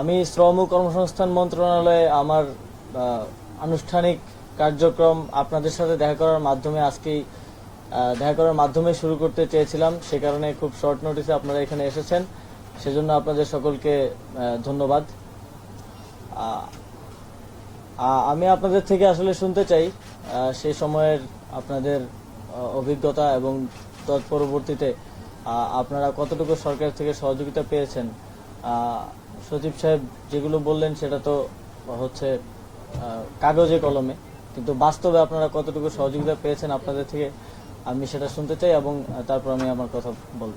আমি শ্রম ও কর্মসংস্থান মন্ত্রণালয়ে আমার আনুষ্ঠানিক কার্যক্রম আপনাদের সাথে দেখা করার মাধ্যমে আজকেই দেখা করার মাধ্যমে শুরু করতে চেয়েছিলাম। সে কারণে খুব শর্ট নোটিসে আপনারা এখানে এসেছেন। সেজন্য আপনাদের সকলকে ধন্যবাদ। আমি আপনাদের থেকে আসলে শুনতে চাই। সেই সময়ের আপনাদের অভিজ্ঞতা এবং তৎপরবর্তীতে আপনারা কতটুকু সরকার থেকে সহযোগিতা পেয়েছেন? সচিব সাহেব যেগুলো বললেন সেটা তো হচ্ছে কাগজে কলমে। কিন্তু বাস্তবে আপনারা কতটুকু সহযোগিতা পেয়েছেন আপনাদের থেকে আমি সেটা শুনতে চাই এবং তারপর আমি আমার কথা বলব।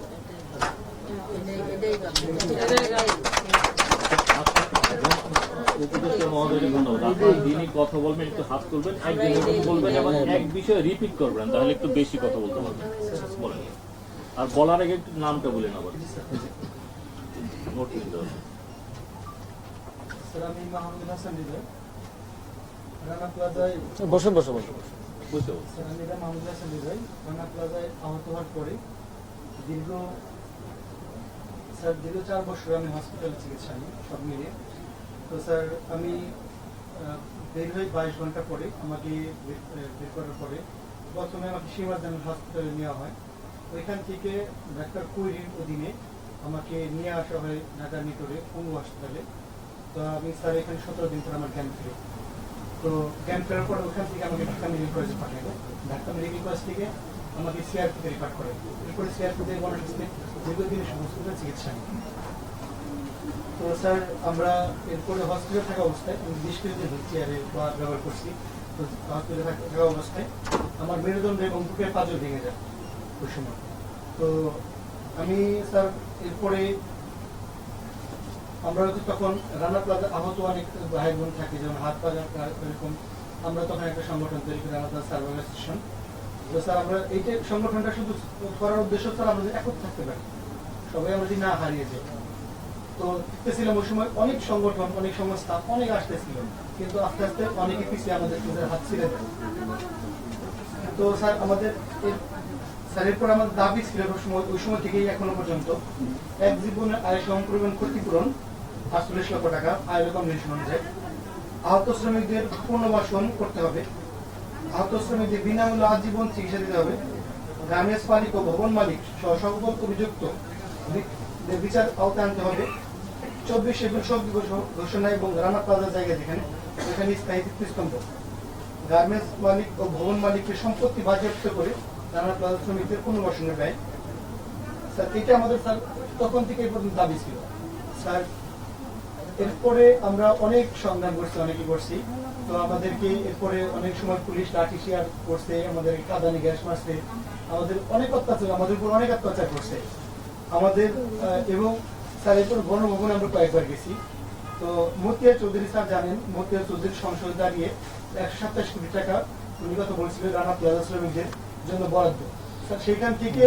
উপদেষ্টা মহোদয়কে ধন্যবাদ। আপনারা যিনি কথা বলবেন একটু হাত তুলবেন একদিনের বলবেন এবং এক বিষয়ে রিপিট করবেন তাহলে একটু বেশি কথা বলতে পারবেন। বলেন। আর বলার আগে একটু নামটা বলেন আবার নোট নিতে হবে স্যার আমি মাহমুদুল হাসান হৃদয় রানা প্লাজায় বসুন বসুন বসুন বসুন। বুঝতে পারছি স্যার আমি এটা মাহমুদুল হাসান রানা প্লাজায় আহত হওয়ার পরে দীর্ঘ স্যার দীর্ঘ চার বছর আমি হসপিটালে চিকিৎসা নিই সব মিলিয়ে। তো স্যার আমি বের হয়ে বাইশ ঘণ্টা পরে আমাকে বের বের করার পরে প্রথমে আমাকে জেনারেল হসপিটালে নেওয়া হয়। ওইখান থেকে ডাক্তার কুইরির অধীনে আমাকে নিয়ে আসা হয় ঢাকা নিটোরে পঙ্গু হসপিটালে তো আমি স্যার এখানে সতেরো দিন আমার জ্ঞান ফিরে। তো জ্ঞান ফেরার পরে ওখান থেকে আমাকে ঢাকা মেডিকেল কলেজে ঢাকা মেডিকেল কলেজ থেকে আমাকে সিআরপিতে করে। এরপরে সিআরপিতে চিকিৎসা তো স্যার, আমরা এরপরে হসপিটালে থাকা অবস্থায়, আমি বিশ ব্যবহার করছি। তো হসপিটালে থাকা অবস্থায় আমার মেরুদণ্ড এবং বুকের পাঁচও ভেঙে যায়। ওই সময় তো আমি স্যার, এরপরে আমরা হয়তো তখন রানা প্লাজা আহত অনেক ভাই বোন থাকে, যেমন হাত পা এরকম। আমরা তখন একটা সংগঠন তৈরি করি, রানা প্লাজা সার্ভাইভ অ্যাসোসিয়েশন। তো স্যার, আমরা এইটা সংগঠনটা শুধু করার উদ্দেশ্য স্যার যদি একক থাকতে পারি। সবাই আমরা যদি না হারিয়ে যাই। তো দেখতেছিলাম ওই সময় অনেক সংগঠন, অনেক সংস্থা, অনেক আসতেছিল। কিন্তু আস্তে আস্তে অনেকে পিছিয়ে আমাদের নিজের হাত দেয়। তো স্যার, আমাদের এর- স্যার, এরপর আমাদের দাবি ছিল ওই সময় ওই সময় থেকেই এখনও পর্যন্ত এক জীবনের আয় সমপরিমাণ ক্ষতিপূরণ আটচল্লিশ লক্ষ টাকা আয় কমিশন অনুযায়ী। আহত শ্রমিকদের পুনর্বাসন করতে হবে। আহত শ্রমিকদের বিনামূল্যে আজীবন চিকিৎসা দিতে হবে। গার্মেন্টস মালিক ও ভবন মালিক সহ সকল অভিযুক্ত বিচার আওতায় আনতে হবে। চব্বিশ এপ্রিল শোক দিবস ঘোষণা এবং রানা প্লাজার জায়গা যেখানে সেখানে স্থায়ী স্তম্ভ গার্মেন্টস মালিক ও ভবন মালিকের সম্পত্তি বাজেয়াপ্ত করে রানা প্লাজা শ্রমিকদের পুনর্বাসনের ব্যয়। স্যার, এটা আমাদের স্যার তখন থেকে এই পর্যন্ত দাবি ছিল। স্যার এরপরে আমরা অনেক সন্ধান করছি অনেকে করছি। তো আমাদেরকে এরপরে অনেক সময় পুলিশ লাঠি শেয়ার করছে আমাদের কাদানি গ্যাস মারছে। আমাদের অনেক অত্যাচার আমাদের উপর অনেক অত্যাচার করছে। আমাদের এবং এরপর গণভবনে আমরা কয়েকবার গেছি। তো মতিয়া চৌধুরী স্যার জানেন মতিয়া চৌধুরী সংসদ দাঁড়িয়ে একশো সাতাশ কোটি টাকা উনি কথা বলছিলেন রানা প্লাজা শ্রমিকদের জন্য বরাদ্দ। স্যার সেখান থেকে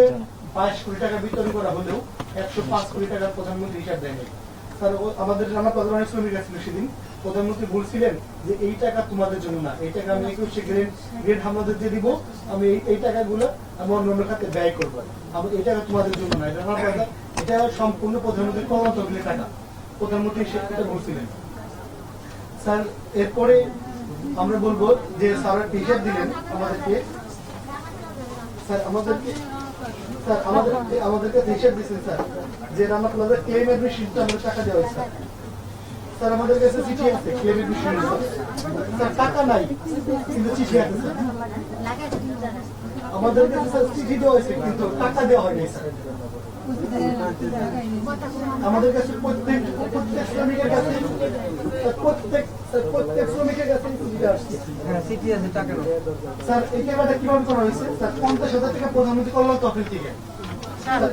বাইশ কোটি টাকা বিতরণ করা হলেও একশো পাঁচ কোটি টাকা প্রধানমন্ত্রী হিসাব দেয়নি। স্যার আমাদের রানা প্লাজার অনেক শ্রমিক ছিল সেদিন। প্রধানমন্ত্রী বলছিলেন যে এই টাকা তোমাদের জন্য না, এই টাকা আমি একুশে গ্রেড গ্রেড হামলাদের দিয়ে দিব, আমি এই- টাকাগুলো আমি অন্য অন্য খাতে ব্যয় করব। আমি এই টাকা তোমাদের জন্য না রানা প্লাজা এটা সম্পূর্ণ প্রধানমন্ত্রীর কর্মত টাকা। প্রধানমন্ত্রী সেটা বলছিলেন। স্যার, এরপরে আমরা বলব যে স্যার হিসাব দিলেন আমাদেরকে। স্যার, আমাদেরকে স্যার, আমাদের আমাদেরকে হিসেব দিচ্ছেন স্যার, যে রানা প্লাজা ক্লেম অ্যাডমিশনটা আমাদের টাকা দেওয়া হয়েছে, স্যার। আমাদের কাছে চিঠি আছে ক্লেম অ্যাডমিশন স্যার, টাকা নাই, কিন্তু চিঠি আছে, স্যার। আমাদের কাছে চিঠি দেওয়া হয়েছে, কিন্তু টাকা দেওয়া হয়নি, স্যার। আমাদের কাছে প্রত্যেক প্রত্যেক শ্রমিকের কাছে প্রত্যেক প্রত্যেক শ্রমিকের কাছে চিঠি আসছে। স্যার এই টাকাটা কীভাবে করা হয়েছে? স্যার পঞ্চাশ হাজার টাকা প্রধানমন্ত্রী কল্যাণ তহবিল থেকে।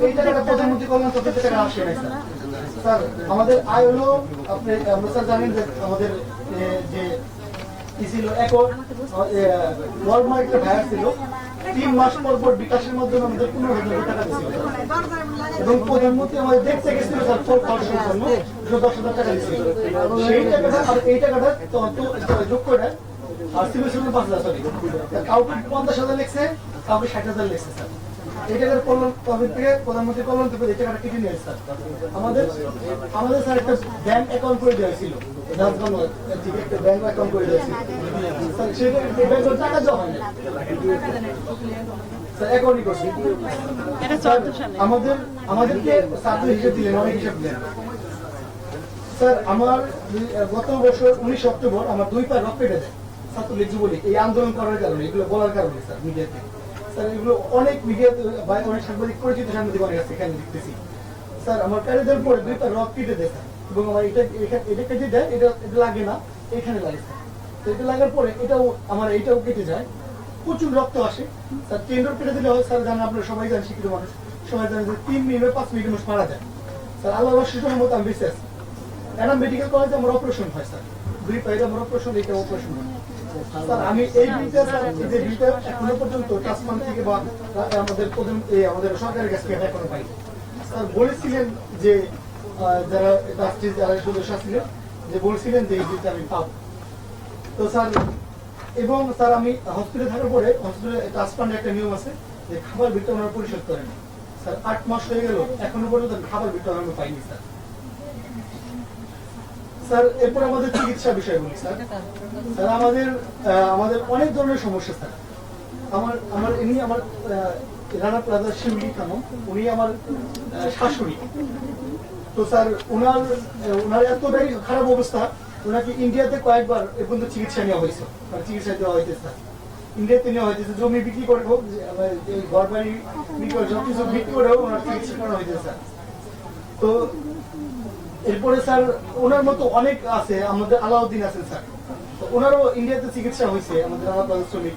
এই টাকাটা প্রধানমন্ত্রী কল্যাণ তহবিল থেকে আসে নাই স্যার। স্যার আমাদের আয় হলো আপনি আমরা স্যার জানেন যে আমাদের যে ছিল একর ওয়ালমার্ট একটা ছিল তিন মাস পর পর বিকাশের মাধ্যমে আমাদের পনেরো হাজার টাকা দিয়েছিল এবং প্রধানমন্ত্রী আমাদের দেখতে গেছিল স্যার ফোর পার্সেন্ট জন্য, দশ হাজার টাকা দিয়েছিল সেই টাকাটা, আর এই টাকাটা যোগ করে আর সিভিল পাঁচ হাজার, সরি। কাউকে পঞ্চাশ হাজার লিখছে, কাউকে ষাট হাজার লিখছে, স্যার। এই কল্যাণ তহবিল থেকে প্রধানমন্ত্রী কল্যাণ থেকে এই টাকাটা কেটে নিয়ে স্যার আমাদের আমাদের স্যার একটা ব্যাংক অ্যাকাউন্ট করে দেওয়া ছিল একটা ব্যাংক অ্যাকাউন্ট করে দেওয়া ছিল স্যার সেটা ব্যাংকের টাকা জমা নেই স্যার অ্যাকাউন্টই করছি। এটা চোদ্দ সালে আমাদের আমাদেরকে ছাত্র হিসেবে দিলেন অনেক হিসেব দিলেন। স্যার আমার গত বছর উনিশ অক্টোবর আমার দুই পা রক কেটে দেয় ছাত্রলীগ যুবলীগ এই আন্দোলন করার কারণে এগুলো বলার কারণে স্যার মিডিয়াতে। স্যার, এগুলো অনেক অনেক সাংবাদিক পরিচিত সাংবাদিক অনেক আছে এখানে স্যার, আমার পরে রক কেটে দেয় এবং আমার এটা এটা কেটে দেয়, এটা এটা লাগে না, এখানে লাগে তো এটা লাগার পরে এটাও, আমার এইটাও কেটে যায়। প্রচুর রক্ত আসে। স্যার কেটে দিলে হয়, স্যার, জানেন আপনারা সবাই জানেন, শিক্ষিত মানুষ। সবাই জানেন যে তিন মিনিট পাঁচ মিনিট মানুষ মারা যায়। স্যার আল্লাহ সুযোগ মতো আমি বেঁচে আছি। মেডিকেল কলেজে আমার অপারেশন হয়, স্যার। দুই পাইলে আমার অপারেশন এটা অপারেশন হয়। স্যার, আমি এই বিলটা যে বিলটা এখনও পর্যন্ত থেকে বা আমাদের প্রধান আমাদের সরকারের কাছ থেকে এখনও পাই স্যার, বলেছিলেন যে যারা যারা সদস্য ছিলেন যে বলছিলেন যে এই বিলটা আমি পাবো। তো স্যার, এবং স্যার, আমি হসপিটালে থাকার পরে হসপিটালে ফান্ডে একটা নিয়ম আছে যে খাবার ওনারা পরিশোধ করেন। স্যার, আট মাস হয়ে গেল, এখনও পর্যন্ত খাবার বিলটা আমি পাইনি, স্যার। স্যার, এরপর আমাদের চিকিৎসা বিষয় বলি, স্যার। স্যার, আমাদের আমাদের অনেক ধরনের সমস্যা, স্যার। আমার আমার এমনি আমার রানা প্লাজা শিউলি খানম উনি আমার শাশুড়ি। তো স্যার ওনার ওনার এতটাই খারাপ অবস্থা ওনাকে ইন্ডিয়াতে কয়েকবার এ পর্যন্ত চিকিৎসা নেওয়া হয়েছে মানে চিকিৎসা দেওয়া হয়েছে, স্যার। ইন্ডিয়াতে নেওয়া হয়েছে জমি বিক্রি করে হোক ঘর বাড়ি বিক্রি করে সব কিছু বিক্রি করে হোক, ওনার চিকিৎসা করা হয়েছে, স্যার। তো এরপরে স্যার, ওনার মতো অনেক আছে, আমাদের আলাউদ্দিন আছেন স্যার। ওনারও ইন্ডিয়াতে চিকিৎসা হয়েছে, আমাদের আলাদা শ্রমিক।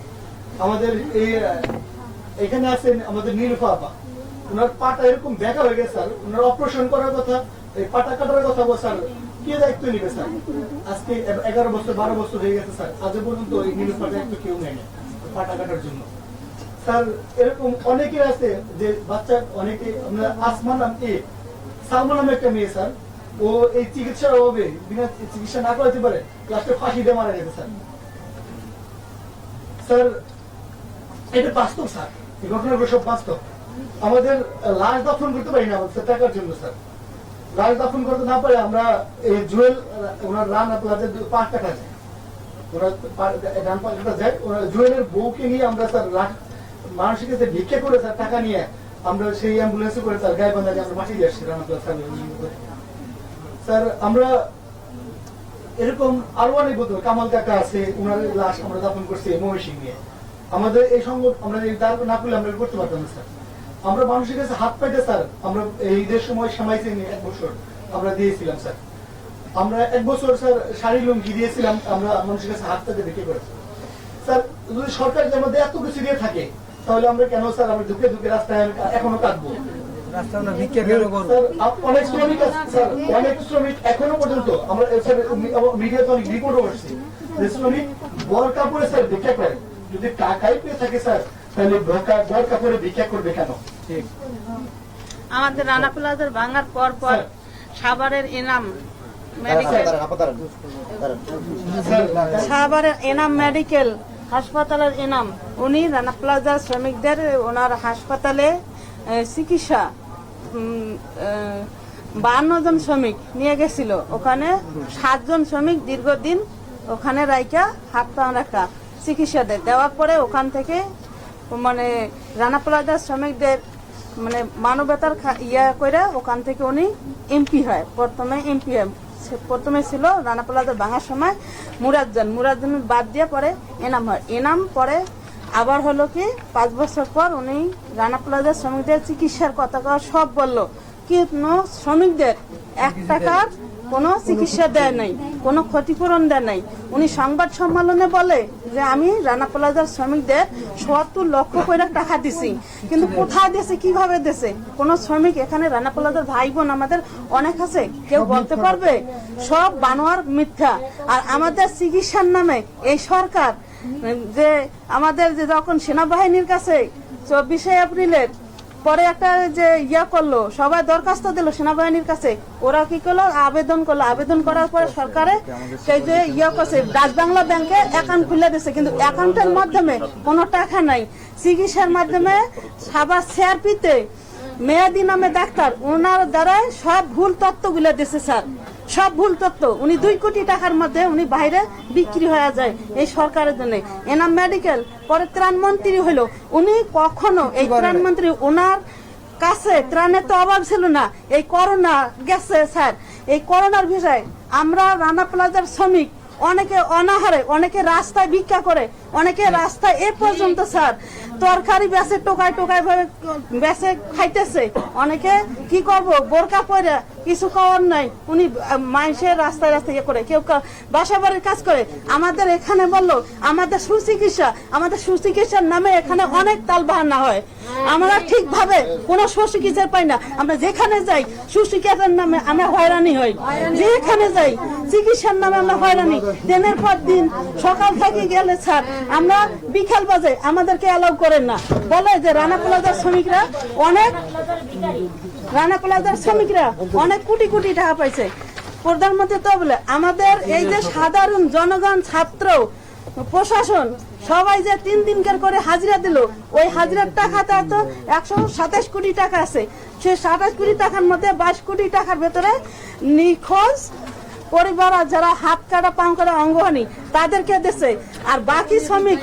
আমাদের এই, এখানে আছেন আমাদের নীলফা আপা ওনার পাটা এরকম দেখা হয়ে গেছে, স্যার। ওনার অপারেশন করার কথা, এই পাটা কাটার কথা বল, স্যার। কে দায়িত্ব নিবে, স্যার? আজকে এগারো বছর, বারো বছর হয়ে গেছে, স্যার। আজ পর্যন্ত এই নীলফার দায়িত্ব কেউ নেয় না, পাটা কাটার জন্য। স্যার, এরকম অনেকে আছে যে বাচ্চা, অনেকে, আমরা আসমান নাম এ, সালমান নামে একটা মেয়ে, স্যার। ও এই চিকিৎসার অভাবে বিনা চিকিৎসা না করাতে পারে, লাস্টে ফাঁসি দিয়ে মারা গেছে, স্যার। স্যার, এটা বাস্তব, স্যার। এই ঘটনাগুলো সব বাস্তব। আমাদের লাশ করতে পারি না, আমাদের টাকার জন্য, স্যার। লাশ করতে না পারে আমরা এই জুয়েল, ওনার রান আপনাদের পাঁচ টাকা যায় নিয়ে আমরা মানুষের কাছে সেই অ্যাম্বুলেন্সে করে গায়ে আমরা পাঠিয়ে দিয়ে আসছি স্যার, আমরা এরকম আরও অনেক কামাল কাকা আছে লাশ আমরা দাফন করছি নিয়ে। আমাদের এই সংগঠন আমরা না করলে আমরা করতে পারতাম না, স্যার। আমরা মানুষের কাছে হাত পাইতে, স্যার, আমরা এই ঈদের সময় সামাইছে এক বছর আমরা দিয়েছিলাম, স্যার। আমরা এক বছর, স্যার, শাড়ি লুঙ্গি দিয়েছিলাম, আমরা মানুষের কাছে হাত পেতে বিক্রি করেছি স্যার। যদি সরকার যে আমাদের এত কিছু দিয়ে থাকে, তাহলে আমরা কেন, স্যার, আমরা ঢুকে ঢুকে রাস্তায় এখনও কাটবো রাস্তা আমরা ভিক্ষা কেন করব? স্যার, আপ- অনেক শ্রমিক স্যার, অনেক শ্রমিক এখনও পর্যন্ত আমরা এ, স্যার, মি- আমার মিডিয়াতে অনেক রিপোর্টও আসছে যে শ্রমিক বর কাপড়ে স্যার ভিক্ষা করে। যদি টাকাই পেয়ে থাকে স্যার তাহলে বর কাপড়ে ভিক্ষা করবে কেন? আমাদের রানা প্লাজার ভাঙার পর পর সাভারের এনাম সাভারের এনাম মেডিকেল হাসপাতালের এনাম। উনি রানা প্লাজার শ্রমিকদের ওনার হাসপাতালে চিকিৎসা বান্ন জন শ্রমিক নিয়ে গেছিল। ওখানে সাতজন শ্রমিক দীর্ঘদিন ওখানে রাইকা হাত পা রাখা চিকিৎসা দেয়। দেওয়ার পরে ওখান থেকে মানে রানা প্লাজার শ্রমিকদের মানে মানবতার ইয়া করে ওখান থেকে উনি এমপি হয়। প্রথমে এমপি হয়। প্রথমে ছিল রানা প্লাজার ভাঙার সময় মুরাজ্জান মুরাজ্জান বাদ দিয়ে পরে এনাম হয়। এনাম পরে আবার হলো কি পাঁচ বছর পর উনি রানা প্লাজার শ্রমিকদের চিকিৎসার কথা কথা সব বলল কিন্তু শ্রমিকদের এক টাকার কোনো চিকিৎসা দেয় নাই কোনো ক্ষতিপূরণ দেয় নাই। উনি সংবাদ সম্মেলনে বলে যে আমি রানা প্লাজার শ্রমিকদের সত্তর লক্ষ করে টাকা দিছি কিন্তু কোথায় দেশে কীভাবে দেশে কোন শ্রমিক এখানে রানা প্লাজার ভাই বোন আমাদের অনেক আছে কেউ বলতে পারবে? সব বানোয়ার মিথ্যা। আর আমাদের চিকিৎসার নামে এই সরকার যে আমাদের যে যখন সেনাবাহিনীর কাছে চব্বিশে এপ্রিলের পরে একটা যে ইয়া করল, সবাই দরখাস্ত দিল সেনাবাহিনীর কাছে, ওরা কি করল? আবেদন করল। আবেদন করার পরে সরকারে সেই যে ইয়া করছে রাজবাংলা ব্যাংকে অ্যাকাউন্ট খুলে দিছে, কিন্তু অ্যাকাউন্টের মাধ্যমে কোনো টাকা নাই। চিকিৎসার মাধ্যমে সাবার সিআরপিতে মেয়াদি নামে ডাক্তার, ওনার দ্বারাই সব ভুল তত্ত্বগুলো দিছে স্যার। সব ভুল তত্ত্ব উনি দুই কোটি টাকার মধ্যে উনি বাইরে বিক্রি হয়ে যায় এই সরকারের জন্য। এনাম মেডিকেল পরে ত্রাণ মন্ত্রী হলো উনি কখনো এই ত্রাণ মন্ত্রী ওনার কাছে ত্রাণের তো অভাব ছিল না। এই করোনা গেছে স্যার। এই করোনার বিষয়ে আমরা রানা প্লাজার শ্রমিক অনেকে অনাহারে অনেকে রাস্তায় ভিক্ষা করে। অনেকে রাস্তা এ পর্যন্ত স্যার তরকারি বেসে টোকায় টোকায় ভাবে বেসে খাইতেছে। অনেকে কি করব বোরকা পরে কিছু খাওয়ার নাই। উনি মানুষের রাস্তায় রাস্তায় ইয়ে করে। কেউ বাসা বাড়ির কাজ করে। আমাদের এখানে বলল আমাদের সুচিকিৎসা আমাদের সুচিকিৎসার নামে এখানে অনেক তাল বাহানা হয়। আমরা ঠিকভাবে কোনো সুচিকিৎসা পাই না। আমরা যেখানে যাই সুচিকিৎসার নামে আমরা হয়রানি হই। যেখানে যাই চিকিৎসার নামে আমরা হয়রানি। দিনের পর দিন সকাল থেকে গেলে স্যার আমরা বিকাল বাজে, আমাদেরকে অ্যালাউ করেন না। বলে যে রানা প্লাজার শ্রমিকরা অনেক, রানা প্লাজার শ্রমিকরা অনেক কোটি কোটি টাকা পাইছে। প্রধানমন্ত্রী তো বলে, আমাদের এই যে সাধারণ জনগণ, ছাত্র, প্রশাসন, সবাই যে তিন দিনকার করে হাজিরা দিল, ওই হাজিরার টাকাটা তো একশো সাতাশ কোটি টাকা আছে। সে সাতাশ কোটি টাকার মধ্যে বাইশ কোটি টাকার ভেতরে নিখোঁজ পরিবার যারা হাত কাটা, পাং পাও কাটা অঙ্গহানি তাদেরকে দিছে। আর বাকি শ্রমিক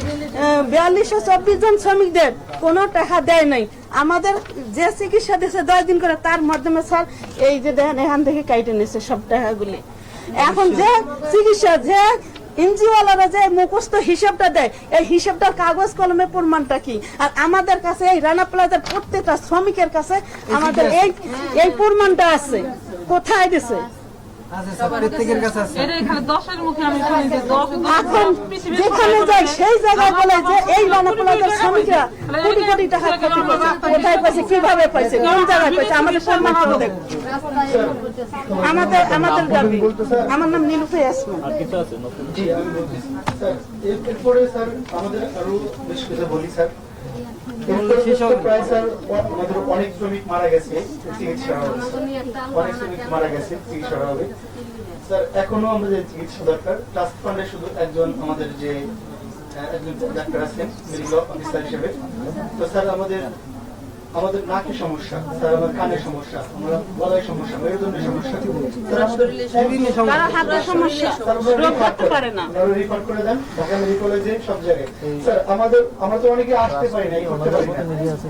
বিয়াল্লিশশো চব্বিশ জন শ্রমিকদের কোনো টাকা দেয় নাই। আমাদের যে চিকিৎসা দিয়েছে দশ দিন করে, তার মাধ্যমে স্যার, এই যে দেখেন, এখান থেকে কাইটে নিচ্ছে সব টাকাগুলি। এখন যে চিকিৎসা, যে এনজিওয়ালারা যে মুখস্থ হিসাবটা দেয়, এই হিসাবটার কাগজ কলমে প্রমাণটা কি? আর আমাদের কাছে এই রানা প্লাজার প্রত্যেকটা শ্রমিকের কাছে আমাদের এই এই প্রমাণটা আছে। কোথায় দিছে? যেখানে যাই সেই জায়গায় বলে যে এই রানা প্লাজার শ্রমিকরা কোটি কোটি টাকা ক্ষতি করছে কোথায় পাইছে কীভাবে পাইছে? কোন জায়গায় পাইছে? আমাদের প্রমাণ করে দেখ আমাদের আমাদের দাবি। আমার নাম নীলুফে ইয়াসমিন। আর কিছু আছে নতুন? জি আমি বলছি স্যার এর- এরপরে স্যার আমাদের আরও বেশ কিছু বলি স্যার। অনেক শ্রমিক মারা গেছে চিকিৎসা অভাবে অনেক শ্রমিক মারা গেছে চিকিৎসা হবে। স্যার এখনও আমাদের চিকিৎসা দরকার ট্রাস্ট ফান্ডে শুধু একজন আমাদের যে একজন ডাক্তার আছেন মেডিকেল অফিসার হিসেবে। তো স্যার আমাদের আমাদের নাকের সমস্যা স্যার আমার কানের সমস্যা আমরা গলায় সমস্যা মেরুদণ্ডের সমস্যা। স্যার আমাদের বিভিন্ন সমস্যা। তারা হাতের সমস্যা। রোগ করতে পারে না। আপনারা করে দেন ঢাকা মেডিকেল কলেজে সব জায়গায়। স্যার আমাদের আমরা তো অনেকে আসতে পারি না করতে পারি না।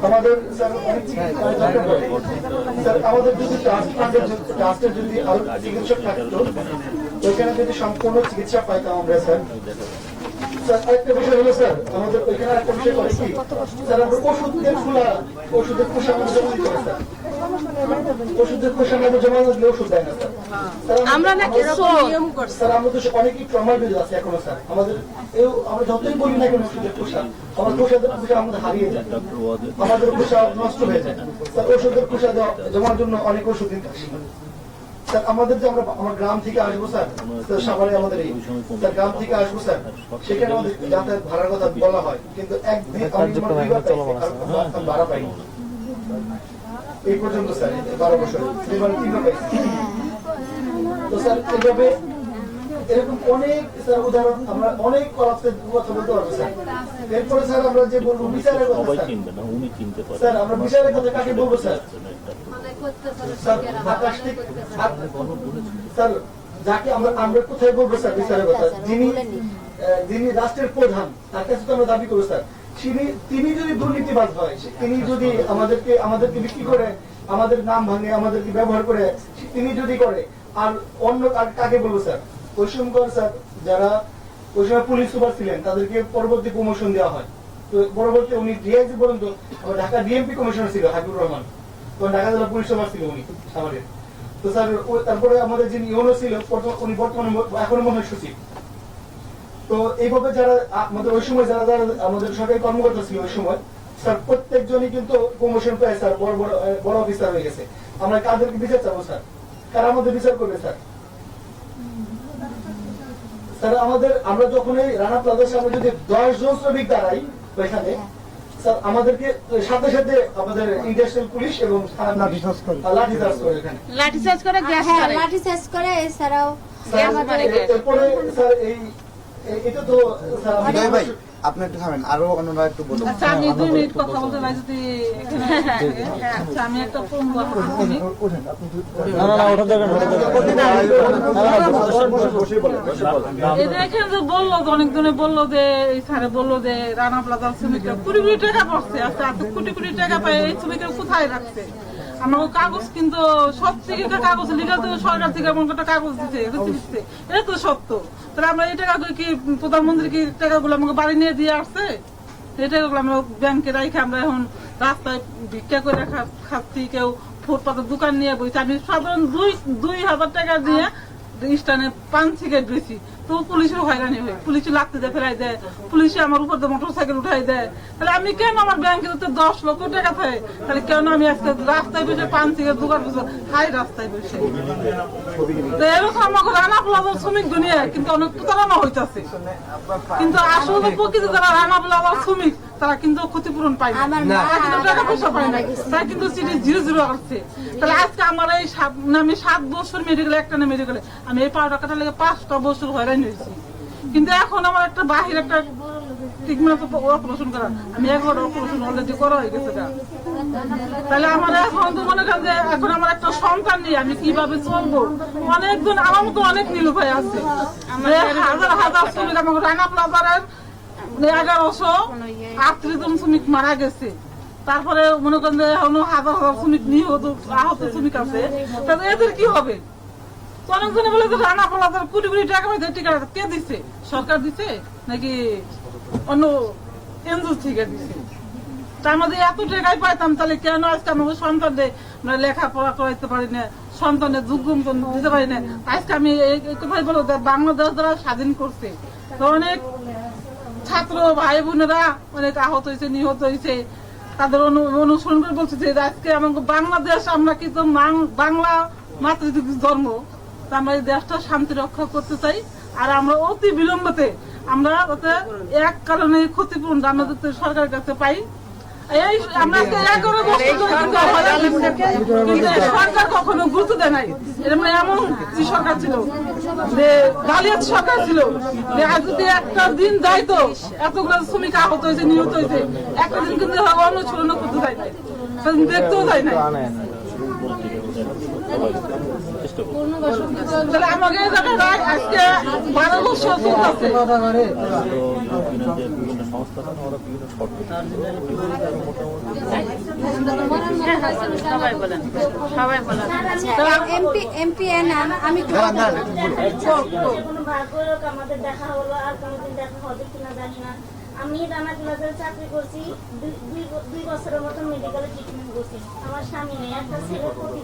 আমাদের স্যার অনেক চিকিৎসা দরকার পড়ে। স্যার আমাদের যদি ট্রাস্ট ফান্ডের ট্রাস্টের যদি চিকিৎসক থাকতো ওইখানে যদি সম্পূর্ণ চিকিৎসা পাইতাম আমরা স্যার। স্যার আরেকটা বিষয় হলো স্যার আমাদের ওইখানে একটা বিষয় করে কি স্যার আমরা ওষুধের খোলা ওষুধের খোসা আমাদের জমা দিতে স্যার ওষুধের খোসা আমাদের জমা দিলে ওষুধ দেয় না স্যার স্যার আমরা নাকি শোন স্যার আমরা অনেকই ট্রমার বেঁধে আছে এখনও স্যার। আমাদের আমরা যতই বলি না কেন ওষুধের খোসা আমার খোসাদের খোসা আমাদের হারিয়ে যায়। আমাদের খোসা নষ্ট হয়ে যায়। স্যার ওষুধের খোসা জমার জন্য অনেক ওষুধ দিতে আসি স্যার আমাদের যে আমরা আমার গ্রাম থেকে আসব স্যার স্যার সাভারে আমাদের এই স্যার গ্রাম থেকে আসব স্যার। সেখানে আমাদের যাতায়াত ভাড়ার কথা বলা হয় কিন্তু একদিন আমি ভাড়া পাইনি। এই পর্যন্ত স্যার বারো বছর। দুইবার তিনবার পাইছি? তো স্যার এইভাবে এরকম অনেক স্যার উদাহরণ আমরা অনেক কলাপসের কথা বলতে পারব স্যার। এরপরে স্যার আমরা যে বলব বিচারের কথা সবাই না উনি চিনতে পারেন স্যার আমরা বিচারের কথা কাকে বলব স্যার? স্যার যাকে আমরা আমরা কোথায় বলব স্যার বিচারের কথা? যিনি যিনি রাষ্ট্রের প্রধান তার কাছে তো আমরা দাবি করব স্যার। তিনি তিনি যদি দুর্নীতিবাদ হয় তিনি যদি আমাদেরকে আমাদেরকে বিক্রি করে আমাদের নাম ভাঙে আমাদেরকে ব্যবহার করে তিনি যদি করে আর অন্য কাকে বলব স্যার? পশ্চিমবঙ্গ স্যার যারা ওই সময় পুলিশ সুপার ছিলেন তাদেরকে পরবর্তী প্রমোশন দেওয়া হয়। তো পরবর্তী উনি ডিআইজি পর্যন্ত ঢাকা ডিএমপি কমিশনার ছিল হাবিবুর রহমান। ঢাকা জেলা পুলিশ সুপার ছিল উনি তো স্যার তারপরে আমাদের যিনি ইউনো ছিল উনি বর্তমানে এখনও মনে হয় সচিব। তো এইভাবে যারা আমাদের ওই সময় যারা যারা আমাদের সরকারি কর্মকর্তা ছিল ওই সময়, স্যার, প্রত্যেকজনই কিন্তু প্রমোশন পেয়ে স্যার, বড় বড় বড় অফিসার হয়ে গেছে। আমরা কাদেরকে বিচার চাবো, স্যার? কারা আমাদের বিচার করবে, স্যার? স্যার, আমাদের, আমরা যখন এই রানা প্লাজার সামনে যদি দশ জন শ্রমিক দাঁড়াই ওইখানে স্যার আমাদেরকে সাথে সাথে আমাদের ইন্ডাস্ট্রিয়াল পুলিশ এবং লাঠিচার্জ করে। লাঠিচার্জ করে এখানে। লাঠিচার্জ করে গ্যাস হ্যাঁ করে। লাঠি চার্জ করে এছাড়াও এরপরে স্যার এই এটা তো স্যার ভাই। আপনি একটু থামেন আরও অন্যরা একটু বলুন আচ্ছা আমি দুই মিনিট কথা বলতে পারি যদি এখানে আচ্ছা আমি একটা ফোন কথা বলি না না না ওটা দেবেন ওটা দেবেন এই যে যে বলল যে অনেক জনে বলল যে এই স্যারে বলল যে রানা প্লাজার শ্রমিকরা কোটি কোটি টাকা পড়ছে আচ্ছা এত কোটি কোটি টাকা পায় এই শ্রমিকরা কোথায় রাখছে আমার কাগজ কিন্তু সব থেকে কাগজ লিগাল থেকে সরকার থেকে এমন একটা কাগজ দিচ্ছে এটা তো সত্য। তাহলে আমরা এই টাকা কি প্রধানমন্ত্রী কি টাকাগুলো আমাকে বাড়ি নিয়ে দিয়ে আসছে? এই টাকাগুলো আমরা ব্যাংকে রাখে আমরা এখন রাস্তায় ভিক্ষা করে খাচ্ছি কেউ ফুটপাতের দোকান নিয়ে বইছে। আমি সাধারণ দুই দুই হাজার টাকা দিয়ে স্টানে পান সিগারেট বেশি। তো পুলিশের হয়রানি হয়। লাগতে ফেলাই দেয়। আমার উপর মোটর সাইকেল উঠাই দেয়। তাহলে আমি কেন আমার ব্যাংকে তো দশ লক্ষ টাকা থাকে, তাহলে কেন আমি আজকে রাস্তায় বসে পান থেকে দুবার বসে হাই রাস্তায় বসে? তো এরকম আমাকে রানা প্লাজার শ্রমিক দুনিয়া কিন্তু অনেক প্রতারণা হইতাছে। কিন্তু আসলে প্রকৃতি যারা রানা প্লাজার শ্রমিক। তারা কিন্তু ক্ষতিপূরণ পায় না। তারা কিন্তু টাকা পয়সা পায় না। তারা কিন্তু সিটি জিরো জিরো আসছে তাহলে আজকে আমার এই সাত না আমি সাত বছর মেডিকেলে একটা না মেডিকেলে আমি এই পাউডার কাটার লেগে পাঁচটা বছর হয়রানি হয়েছি। কিন্তু এখন আমার একটা বাহির একটা ট্রিটমেন্ট অপারেশন করা। আমি এগারো অপারেশন অলরেডি করা হয়ে গেছে তাহলে আমার এখন তো মনে করেন যে এখন আমার একটা সন্তান নেই আমি কীভাবে চলবো? অনেকজন আমার মতো অনেক নীলু ভাই আছে হাজার হাজার শ্রমিক আমাকে রানা প্লাজারের এগারোশো শ্রমিক মারা গেছে। তারপরে মনে করেন যে এখনও হাজার হাজার শ্রমিক নিহত, আহত শ্রমিক আছে। তাহলে এদের কি হবে? অনেকজনে বলে যে, রানা টাকা টিকা কে দিছে? সরকার দিছে নাকি অন্য এনজিও থেকে দিছে? তা আমাদের এত টাকাই পাইতাম, তাহলে কেন আজকে আমাকে সন্তানদের আমরা লেখাপড়া করাইতে পারি না, সন্তানের যোগ্য দিতে পারি না? আজকে আমি বাংলাদেশ দ্বারা স্বাধীন করছে, তো অনেক ছাত্র ভাই বোনেরা অনেক আহত হয়েছে নিহত হয়েছে। তাদের অনুসরণ করে বলছে যে আজকে আমাকে বাংলাদেশ আমরা কিন্তু বাংলা মাতৃ ধর্ম। আমরা এই দেশটা শান্তি রক্ষা করতে চাই। আর আমরা অতি বিলম্বতে আমরা যাতে এক কারণে ক্ষতিপূরণ আমরা সরকারের কাছে পাই। এই আমরা এগারো বছর ধরে সরকার কখনো গুরুত্ব দেয় নাই। মানে এমন সরকার ছিল। যে গালিয়াত সরকার ছিল, যে যদি একটা দিন যাইতো, এতগুলো শ্রমিক আহত হয়েছে, নিহত হয়েছে, একটা দিন কিন্তু অনুসরণ করতে নাই দেখতেও যায় নাই। তাহলে আমাকে আজকে বারো বছর আমি দেখা হলো আর কোনোদিন দেখা হবে কিনা জানি না। আমি রানা প্লাজার চাকরি করছি দুই- বছরের মতো মেডিকেলে ট্রিটমেন্ট করছি। আমার স্বামী নেই একটা ছেলে প্রতি